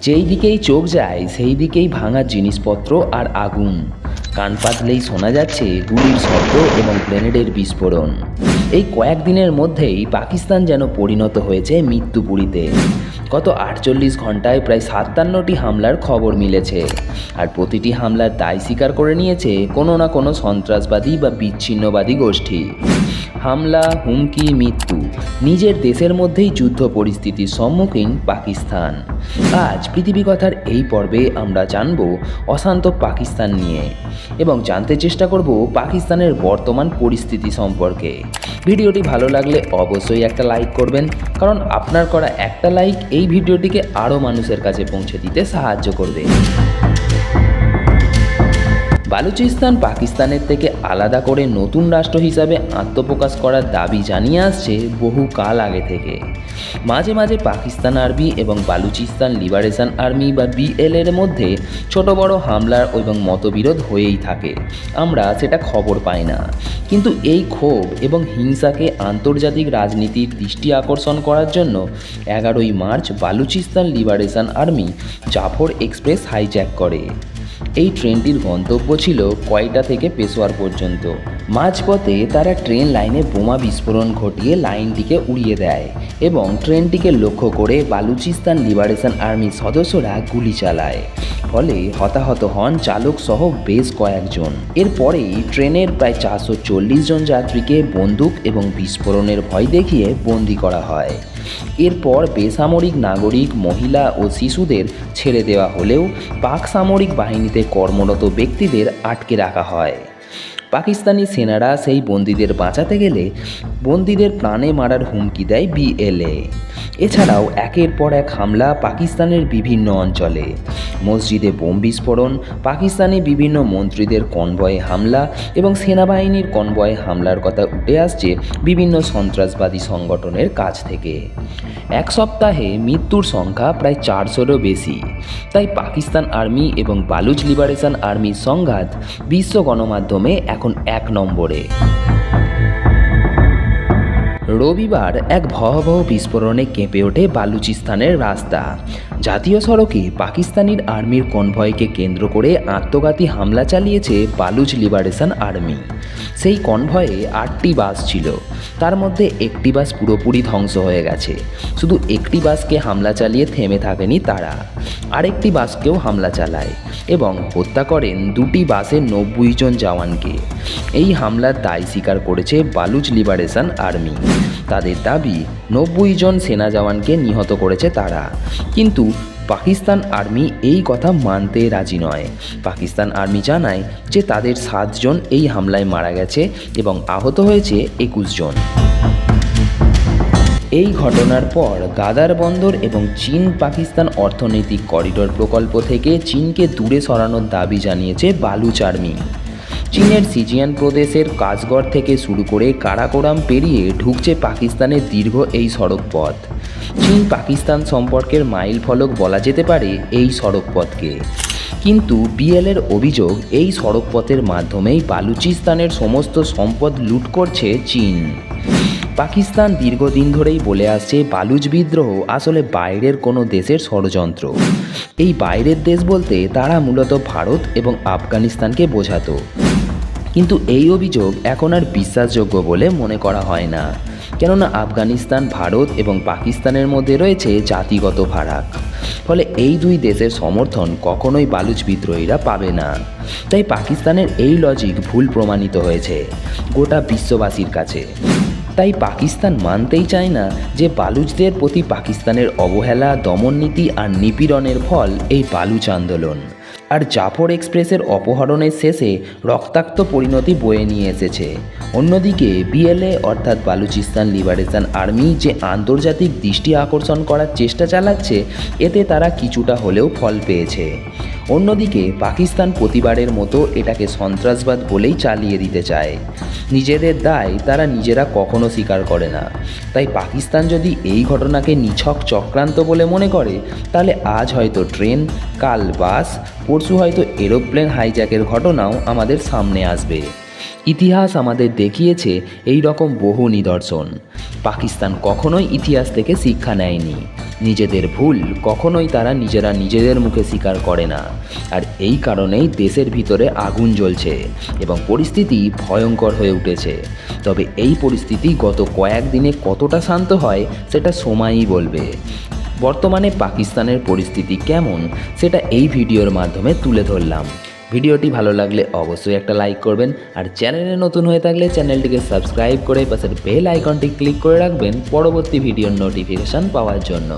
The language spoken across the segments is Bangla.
যেই দিকেই চোখ যায়, সেই দিকেই ভাঙা জিনিসপত্র আর আগুন। কান পাতলেই শোনা যাচ্ছে গুলির শব্দ এবং গ্রেনেডের বিস্ফোরণ। এই কয়েকদিনের মধ্যেই পাকিস্তান যেন পরিণত হয়েছে মৃত্যুপুরীতে। গত আটচল্লিশ ঘন্টায় প্রায় সাতান্নটি হামলার খবর মিলেছে। আর প্রতিটি হামলার দায় স্বীকার করে নিয়েছে কোনো না কোনো সন্ত্রাসবাদী বা বিচ্ছিন্নবাদী গোষ্ঠী। হামলা, হুমকি, মৃত্যু। নিজের দেশের মধ্যেই যুদ্ধ পরিস্থিতির সম্মুখীন পাকিস্তান। আজ পৃথিবী কথার এই পর্বে আমরা জানব অশান্ত পাকিস্তান নিয়ে এবং জানতে চেষ্টা করব পাকিস্তানের বর্তমান পরিস্থিতি সম্পর্কে। ভিডিওটি ভালো লাগলে অবশ্যই একটা লাইক করবেন, কারণ আপনার করা একটা লাইক এই ভিডিওটিকে আরও মানুষের কাছে পৌঁছে দিতে সাহায্য করবে। বালুচিস্তান পাকিস্তানের থেকে আলাদা করে নতুন রাষ্ট্র হিসাবে আত্মপ্রকাশ করার দাবি জানিয়ে আসছে বহু কাল আগে থেকে। মাঝে মাঝে পাকিস্তান আর্মি এবং বালুচিস্তান লিবারেশন আর্মি বা বিএল এর মধ্যে ছোট বড় হামলার এবং মতবিরোধ হয়েই থাকে। আমরা সেটা খবর পাই না। কিন্তু এই ক্ষোভ এবং হিংসাকে আন্তর্জাতিক রাজনীতির দৃষ্টি আকর্ষণ করার জন্য এগারোই March Balochistan liberation army Jaffar express hijack করে। এই ট্রেনটির গন্তব্য ছিল কয়টা থেকে পেশোয়ার পর্যন্ত। মাঝপথে তারা ট্রেন লাইনে বোমা বিস্ফোরণ ঘটিয়ে লাইনটিকে উড়িয়ে দেয় এবং ট্রেনটিকে লক্ষ্য করে বালুচিস্তান লিবারেশন আর্মির সদস্যরা গুলি চালায়। ফলে হতাহত হন চালক সহ বেশ কয়েকজন। এরপরেই ট্রেনের প্রায় চারশো চল্লিশ জন যাত্রীকে বন্দুক এবং বিস্ফোরণের ভয় দেখিয়ে বন্দি করা হয়। এরপর বেসামরিক নাগরিক, মহিলা ও শিশুদের ছেড়ে দেওয়া হলেও পাক সামরিক বাহিনীতে কর্মরত ব্যক্তিদের আটকে রাখা হয়। পাকিস্তানি সেনারা সেই বন্দীদের বাঁচাতে গেলে বন্দীদের প্রাণে মারার হুমকি দেয় বিএলএ। এছাড়াও একের পর এক হামলা পাকিস্তানের বিভিন্ন অঞ্চলে। মসজিদে বোম বিস্ফোরণ, পাকিস্তানি বিভিন্ন মন্ত্রীদের কনভয়ে হামলা এবং সেনাবাহিনীর কনভয়ে হামলার কথা উঠে আসছে বিভিন্ন সন্ত্রাসবাদী সংগঠনের কাছ থেকে। এক সপ্তাহে মৃত্যুর সংখ্যা প্রায় চারশোরও বেশি। তাই পাকিস্তান আর্মি এবং বালুচ লিবারেশন আর্মির সংঘাত বিশ্ব গণমাধ্যমে এখন এক নম্বরে। রবিবার এক ভয়াবহ বিস্ফোরণে কেঁপে ওঠে বালুচিস্তানের রাস্তা। জাতীয় সড়কে পাকিস্তানির আর্মির কনভয়কে কেন্দ্র করে আত্মঘাতী হামলা চালিয়েছে বালুচ লিবারেশন আর্মি। সেই কনভয়ে আটটি বাস ছিল। তার মধ্যে একটি বাস পুরোপুরি ধ্বংস হয়ে গেছে। শুধু একটি বাসকে হামলা চালিয়ে থেমে থাকেনি তারা। আরেকটি বাসকেও হামলা চালায় এবং হত্যা করেন দুটি বাসের নব্বই জন জওয়ানকে। এই হামলার দায় স্বীকার করেছে বালুচ লিবারেশন আর্মি। তাদের দাবি, নব্বই জন সেনা জওয়ানকে নিহত করেছে তারা। কিন্তু পাকিস্তান আর্মি এই কথা মানতে রাজি নয়। পাকিস্তান আর্মি জানায় যে তাদের সাতজন এই হামলায় মারা গেছে এবং আহত হয়েছে একুশ জন। এই ঘটনার পর গাদার বন্দর এবং চীন পাকিস্তান অর্থনৈতিক করিডোর প্রকল্প থেকে চীনকে দূরে সরানোর দাবি জানিয়েছে বালুচ আর্মি। চীনের সিজিয়ান প্রদেশের কাজগড় থেকে শুরু করে কারাকোরাম পেরিয়ে ঢুকছে পাকিস্তানের দীর্ঘ এই সড়ক পথ চীন পাকিস্তান সম্পর্কের মাইল ফলক বলা যেতে পারে এই সড়ক পথকে কিন্তু বিএলের অভিযোগ এই সড়ক পথের মাধ্যমেই বালুচিস্তানের সমস্ত সম্পদ লুট করছে চীন। পাকিস্তান দীর্ঘদিন ধরেই বলে আসছে, বালুচ বিদ্রোহ আসলে বাইরের কোনো দেশের ষড়যন্ত্র। এই বাইরের দেশ বলতে তারা মূলত ভারত এবং আফগানিস্তানকে বোঝাতো। কিন্তু এই অভিযোগ এখন আর বিশ্বাসযোগ্য বলে মনে করা হয় না। কেননা আফগানিস্তান, ভারত এবং পাকিস্তানের মধ্যে রয়েছে জাতিগত ফারাক। ফলে এই দুই দেশের সমর্থন কখনোই বালুচ বিদ্রোহীরা পাবে না। তাই পাকিস্তানের এই লজিক ভুল প্রমাণিত হয়েছে, গোটা বিশ্ববাসীর কাছে। তাই পাকিস্তান মানতেই চায় না যে বালুচদের প্রতি পাকিস্তানের অবহেলা, দমননীতি আর নিপীড়নের ফল এই বালুচ আন্দোলন। আর জাফর এক্সপ্রেসের অপহরণের শেষে রক্তাক্ত পরিণতি বয়ে নিয়ে এসেছে। অন্যদিকে বিএলএ অর্থাৎ বালুচিস্তান লিবারেশন আর্মি যে আন্তর্জাতিক দৃষ্টি আকর্ষণ করার চেষ্টা চালাচ্ছে, এতে তারা কিছুটা হলেও ফল পেয়েছে। অন্যদিকে পাকিস্তান প্রতিবারের মতো এটাকে সন্ত্রাসবাদ বলেই চালিয়ে দিতে চায়। নিজেদের দায় তারা নিজেরা কখনো স্বীকার করে না। তাই পাকিস্তান যদি এই ঘটনাকে নিছক চক্রান্ত বলে মনে করে, তাহলে আজ হয়তো ট্রেন, কাল বাস, পরশু হয়তো এরোপ্লেন হাইজ্যাকের ঘটনাও আমাদের সামনে আসবে। ইতিহাস আমাদের দেখিয়েছে এই রকম বহু নিদর্শন। পাকিস্তান কখনোই ইতিহাস থেকে শিক্ষা নেয়নি। নিজেদের ভুল কখনোই তারা নিজেরা নিজেদের মুখে স্বীকার করে না। আর এই কারণেই দেশের ভিতরে আগুন জ্বলছে এবং পরিস্থিতি ভয়ঙ্কর হয়ে উঠেছে। তবে এই পরিস্থিতি গত কয়েকদিনে কতটা শান্ত হয়, সেটা সময়ই বলবে। বর্তমানে পাকিস্তানের পরিস্থিতি কেমন, সেটা এই ভিডিওর মাধ্যমে তুলে ধরলাম। ভিডিওটি ভালো লাগলে অবশ্যই একটা লাইক করবেন আর চ্যানেলে নতুন হয়ে থাকলে চ্যানেলটিকে সাবস্ক্রাইব করে পাশের বেল আইকনটি ক্লিক করে রাখবেন পরবর্তী ভিডিওর নোটিফিকেশান পাওয়ার জন্য।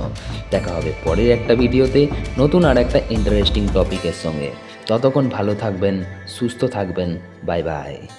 দেখা হবে পরের একটা ভিডিওতে নতুন আর একটা ইন্টারেস্টিং টপিকের সঙ্গে। ততক্ষণ ভালো থাকবেন, সুস্থ থাকবেন বাই বাই